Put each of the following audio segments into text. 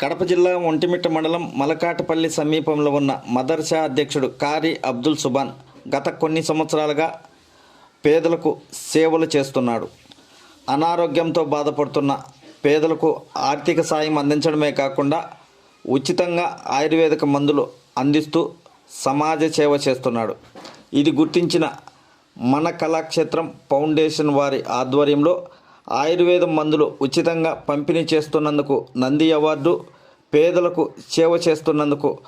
కడప జిల్లా ఒంటిమిట్ట మండలం మలకాటపల్లి సమీపంలో ఉన్న మదర్సా అధ్యక్షుడు కారి అబ్దుల్ సుబాన్ గత కొన్ని సంవత్సరాలుగా పేదలకు సేవలు చేస్తున్నాడు. అనారోగ్యంతో బాధపడుతున్న పేదలకు ఆర్థిక సాయం అందించడమే కాకుండా ఉచితంగా ఆయుర్వేదిక మందులు అందిస్తూ సమాజ సేవ చేస్తున్నాడు. ఇది గుర్తించిన మన కళాక్షేత్రం ఫౌండేషన్ వారి ఆధ్వర్యంలో ఆయుర్వేద మందులు ఉచితంగా పంపిణీ చేస్తున్నందుకు నంది అవార్డు పేదలకు సేవ చేస్తున్నందుకు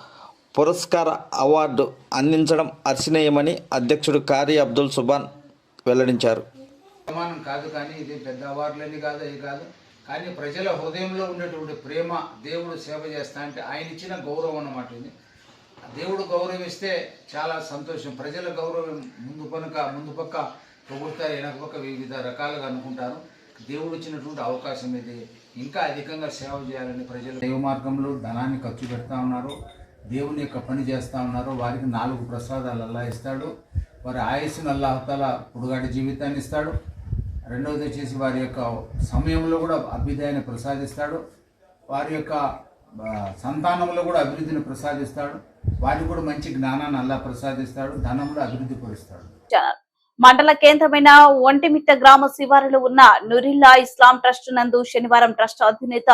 పురస్కార అవార్డు అందించడం అర్చనీయమని అధ్యక్షుడు కారీ అబ్దుల్ సుబాన్ వెల్లడించారు. సమానం కాదు కానీ ఇది పెద్ద అవార్డులని కాదు ఇది కాదు. కానీ ప్రజల హృదయంలో ఉండేటువంటి ప్రేమ దేవుడు సేవ చేస్తా అంటే ఆయన ఇచ్చిన గౌరవం అన్నమాట ఇది. దేవుడు గౌరవిస్తే చాలా సంతోషం. ప్రజల గౌరవం ముందు పనుక ముందు పక్క పొగుడతారు వెనక పక్క వివిధ రకాలుగా అనుకుంటారు. దేవుడు ఇచ్చినటువంటి అవకాశం ఇది ఇంకా అధికంగా సేవ చేయాలని ప్రజలు దైవ మార్గంలో ధనాన్ని ఖర్చు పెడతా ఉన్నారు. దేవుని యొక్క పని చేస్తూ ఉన్నారు. వారికి నాలుగు ప్రసాదాలు అల్లా ఇస్తాడు. వారి ఆయుస్సును అల్లాహతల పొడుగాటి జీవితాన్ని ఇస్తాడు. రెండవది వచ్చేసి వారి యొక్క సమయంలో కూడా అభ్యుదయాన్ని ప్రసాదిస్తాడు. వారి యొక్క సంతానంలో కూడా అభివృద్ధిని ప్రసాదిస్తాడు. వారికి కూడా మంచి జ్ఞానాన్ని అల్లా ప్రసాదిస్తాడు. ధనంలో అభివృద్ధి పరుస్తాడు మండల కేంద్రమైన ఒంటిమిట్ట గ్రామ శివారులో ఉన్న నురిల్లా ఇస్లాం ట్రస్ట్ నందు శనివారం ట్రస్ట్ అధినేత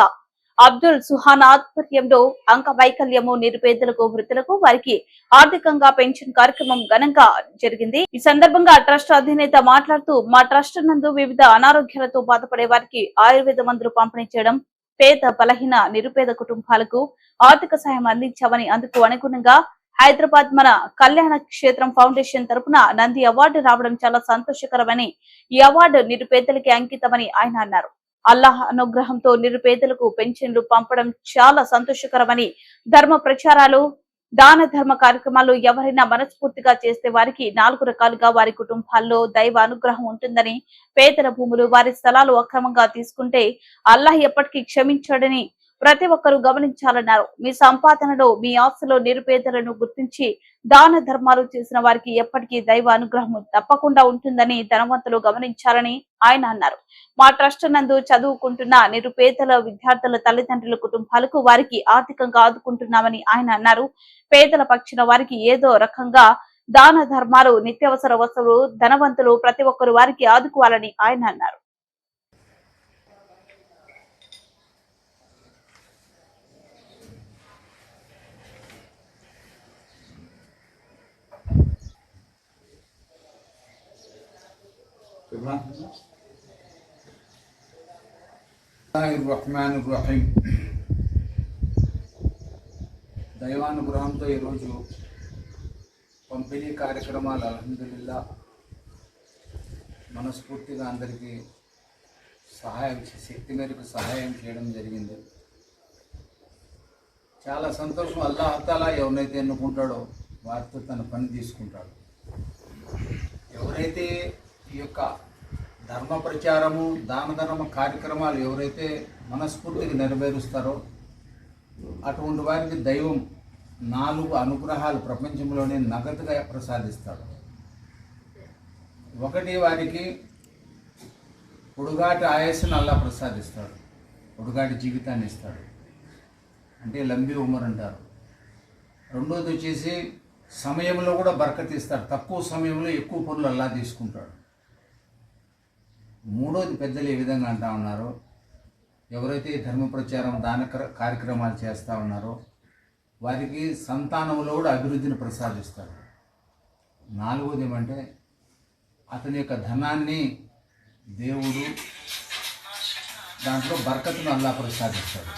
అబ్దుల్ సుహాన్ ఆధ్వర్యంలో అంగవైకల్యము నిరుపేదలకు వృద్ధులకు వారికి ఆర్థికంగా పెన్షన్ కార్యక్రమం ఘనంగా జరిగింది. ఈ సందర్భంగా ట్రస్ట్ అధినేత మాట్లాడుతూ మా ట్రస్ట్ నందు వివిధ అనారోగ్యాలతో బాధపడే వారికి ఆయుర్వేద మందులు పంపిణీ చేయడం పేద బలహీన నిరుపేద కుటుంబాలకు ఆర్థిక సాయం అందించామని అందుకు అనుగుణంగా హైదరాబాద్ మన కళ్యాణ క్షేత్రం ఫౌండేషన్ తరపున నంది అవార్డు రావడం చాలా సంతోషకరమని ఈ అవార్డు నిరుపేదలకి అంకితమని ఆయన అన్నారు. అల్లాహ్ అనుగ్రహంతో నిరుపేదలకు పెన్షన్లు పంపడం చాలా సంతోషకరమని ధర్మ ప్రచారాలు దాన ధర్మ కార్యక్రమాలు ఎవరైనా మనస్ఫూర్తిగా చేస్తే వారికి నాలుగు రకాలుగా వారి కుటుంబాల్లో దైవ అనుగ్రహం ఉంటుందని పేదల భూములు వారి స్థలాలు అక్రమంగా తీసుకుంటే అల్లాహ్ ఎప్పటికీ క్షమించాడని ప్రతి ఒక్కరూ గమనించాలన్నారు. మీ సంపాదనలో మీ ఆస్తులో నిరుపేదలను గుర్తించి దాన ధర్మాలు చేసిన వారికి ఎప్పటికీ దైవ అనుగ్రహం తప్పకుండా ఉంటుందని ధనవంతులు గమనించాలని ఆయన అన్నారు. మా ట్రస్ట్ నందు చదువుకుంటున్న నిరుపేదల విద్యార్థుల తల్లిదండ్రుల కుటుంబాలకు వారికి ఆర్థికంగా ఆదుకుంటున్నామని ఆయన అన్నారు. పేదల పక్షిన వారికి ఏదో రకంగా దాన ధర్మాలు నిత్యావసర వస్తువులు ధనవంతులు ప్రతి ఒక్కరు వారికి ఆదుకోవాలని ఆయన అన్నారు. రహమాన్ రహీం దైవానుగ్రహంతో ఈరోజు పంపిణీ కార్యక్రమాలు అలహదుల్లా మనస్ఫూర్తిగా అందరికీ సహాయం చే- శక్తి మేరకు సహాయం చేయడం జరిగింది చాలా సంతోషం అల్లాహతాలా ఎవరైతే ఎన్నుకుంటాడో వారితో తన పని తీసుకుంటాడు ఎవరైతే ఈ యొక్క ధర్మ ప్రచారము దాన ధర్మ కార్యక్రమాలు ఎవరైతే మనస్ఫూర్తిగా నెరవేరుస్తారో అటువంటి వారికి దైవం నాలుగు అనుగ్రహాలు ప్రపంచంలోనే నగదుగా ప్రసాదిస్తాడు. ఒకటి వారికి పొడుగాటి ఆయుస్సును అల్లా ప్రసాదిస్తాడు. పొడుగాటి జీవితాన్ని ఇస్తాడు. అంటే లంబి ఉమర్ అంటారు. రెండోది వచ్చేసి సమయంలో కూడా బరకతిస్తాడు తక్కువ సమయంలో ఎక్కువ పనులు అల్లా తీసుకుంటాడు. మూడోది పెద్దలు ఏ విధంగా అంటా ఉన్నారో? ఎవరైతే ధర్మ ప్రచారం దాన కార్యక్రమాలు చేస్తూ ఉన్నారో వారికి సంతానంలో కూడా అభివృద్ధిని ప్రసాదిస్తారు. నాలుగోది ఏమంటే అతని యొక్క ధనాన్ని దేవుడు దాంట్లో బరకత్ను అల్లా ప్రసాదిస్తాడు.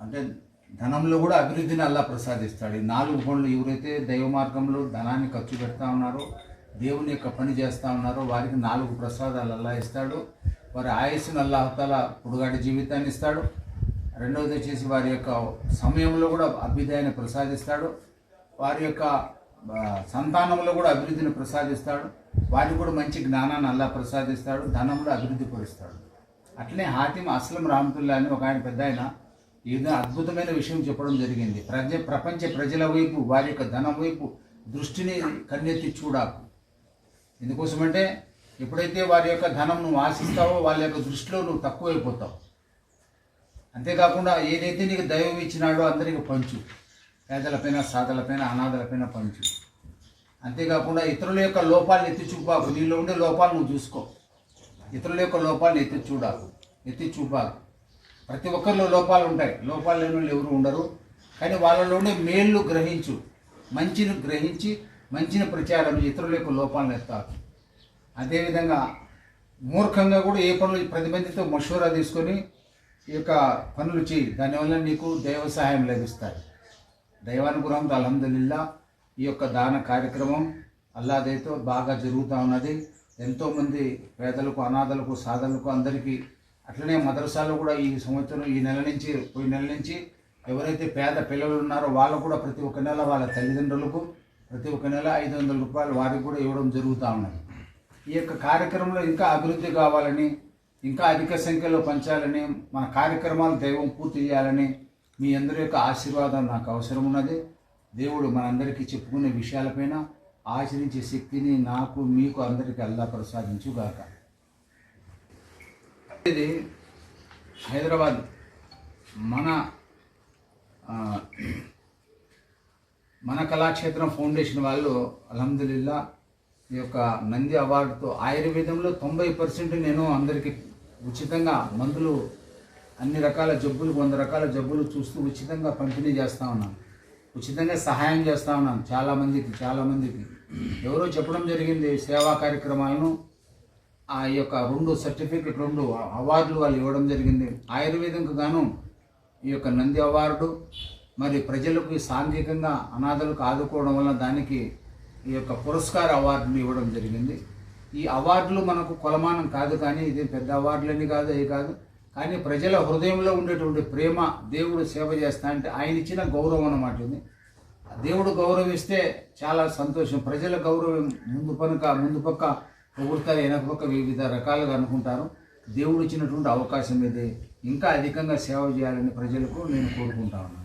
అంటే ధనంలో కూడా అభివృద్ధిని అల్లా ప్రసాదిస్తాడు. ఈ నాలుగు పనులు ఎవరైతే దైవ మార్గంలో ధనాన్ని ఖర్చు పెడతా ఉన్నారో దేవుని యొక్క పని చేస్తూ ఉన్నారో. వారికి నాలుగు ప్రసాదాలు అల్లా ఇస్తాడు. వారి ఆయుస్సును అల్లాహతాల పొడుగాటి జీవితాన్ని ఇస్తాడు. రెండవది వచ్చేసి వారి యొక్క సమయంలో కూడా అభ్యుదయాన్ని ప్రసాదిస్తాడు. వారి యొక్క సంతానంలో కూడా అభివృద్ధిని ప్రసాదిస్తాడు. వారికి కూడా మంచి జ్ఞానాన్ని అల్లా ప్రసాదిస్తాడు. ధనంలో అభివృద్ధి పరుస్తాడు అట్లే హాతిమ్ అస్లం రామతుల్లా అని ఒక ఆయన పెద్ద ఆయన ఏదో అద్భుతమైన విషయం చెప్పడం జరిగింది. ప్రజ ప్రపంచ ప్రజల వైపు వారి యొక్క ధనం వైపు దృష్టిని కన్నెత్తి చూడాకు. ఎందుకోసమంటే ఎప్పుడైతే వారి యొక్క ధనం నువ్వు ఆశిస్తావో వాళ్ళ యొక్క దృష్టిలో నువ్వు తక్కువైపోతావు. అంతేకాకుండా ఏదైతే నీకు దైవం ఇచ్చినాడో అందరికీ పంచు. పేదలపైన సాధలపైన అనాథలపైన పంచు. అంతేకాకుండా ఇతరుల యొక్క లోపాలను ఎత్తి చూపాకు. నీలో ఉండే లోపాలు నువ్వు చూసుకో. ఇతరుల యొక్క లోపాలను ఎత్తి చూడాకు. ఎత్తి చూపాకు. ప్రతి ఒక్కరిలో లోపాలు ఉంటాయి. లోపాలు లేని వాళ్ళు ఎవరు ఉండరు. కానీ వాళ్ళలోనే మేళ్ళు గ్రహించు. మంచిని గ్రహించి మంచిని ప్రచారం ఇతరుల యొక్క లోపాలను ఎత్తాకు అదేవిధంగా మూర్ఖంగా కూడా ఏ పనులు ప్రతిమందితో మషూరా తీసుకొని ఈ యొక్క పనులు చేయి. దానివల్ల నీకు దైవ సహాయం లభిస్తాయి. దైవానుగ్రహంతో అలహదుల్లా ఈ యొక్క దాన కార్యక్రమం అల్లాదైతో బాగా జరుగుతూ ఉన్నది. ఎంతోమంది పేదలకు అనాథలకు సాధనలకు అందరికీ అట్లనే మదరసాలు కూడా ఈ సంవత్సరం ఈ నెల నుంచి పోయిన నెల నుంచి ఎవరైతే పేద పిల్లలు ఉన్నారో వాళ్ళు కూడా ప్రతి ఒక్క నెల వాళ్ళ తల్లిదండ్రులకు ప్రతి ఒక్క నెల ఐదు వందల రూపాయలు వారికి కూడా ఇవ్వడం జరుగుతూ ఉన్నది. ఈ యొక్క కార్యక్రమంలో ఇంకా అభివృద్ధి కావాలని ఇంకా అధిక సంఖ్యలో పంచాలని మన కార్యక్రమాలు దైవం పూర్తి చేయాలని మీ అందరి యొక్క ఆశీర్వాదం నాకు అవసరం ఉన్నది. దేవుడు మనందరికీ చెప్పుకునే విషయాలపైన ఆచరించే శక్తిని నాకు మీకు అందరికీ అల్లా ప్రసాదించుగాక. ఇది హైదరాబాద్ మన మన కళాక్షేత్రం ఫౌండేషన్ వాళ్ళు అల్హమ్దుల్లా ఈ యొక్క నంది అవార్డుతో ఆయుర్వేదంలో తొంభై పర్సెంట్ నేను అందరికీ ఉచితంగా మందులు అన్ని రకాల జబ్బులు వంద రకాల జబ్బులు చూస్తూ ఉచితంగా పంపిణీ చేస్తూ ఉన్నాను. ఉచితంగా సహాయం చేస్తూ ఉన్నాను చాలామందికి చాలామందికి ఎవరో చెప్పడం జరిగింది సేవా కార్యక్రమాలను ఆ యొక్క రెండు సర్టిఫికెట్ రెండు అవార్డులు వాళ్ళు ఇవ్వడం జరిగింది. ఆయుర్వేదంకు గాను ఈ యొక్క నంది అవార్డు మరి ప్రజలకు సాంఘికంగా అనాథలకు ఆదుకోవడం వల్ల దానికి ఈ యొక్క పురస్కార అవార్డును ఇవ్వడం జరిగింది. ఈ అవార్డులు మనకు కొలమానం కాదు కానీ ఇది పెద్ద అవార్డులని కాదు అవి కాదు. కానీ ప్రజల హృదయంలో ఉండేటువంటి ప్రేమ దేవుడు సేవ చేస్తా అంటే ఆయన ఇచ్చిన గౌరవం అన్నమాట ఇది. దేవుడు గౌరవిస్తే చాలా సంతోషం. ప్రజల గౌరవం ముందు పనుక ముందు పక్క పొగుడతారు వెనక పక్క వివిధ రకాలుగా అనుకుంటారు. దేవుడు ఇచ్చినటువంటి అవకాశం ఇది. ఇంకా అధికంగా సేవ చేయాలని ప్రజలకు నేను కోరుకుంటా ఉన్నాను.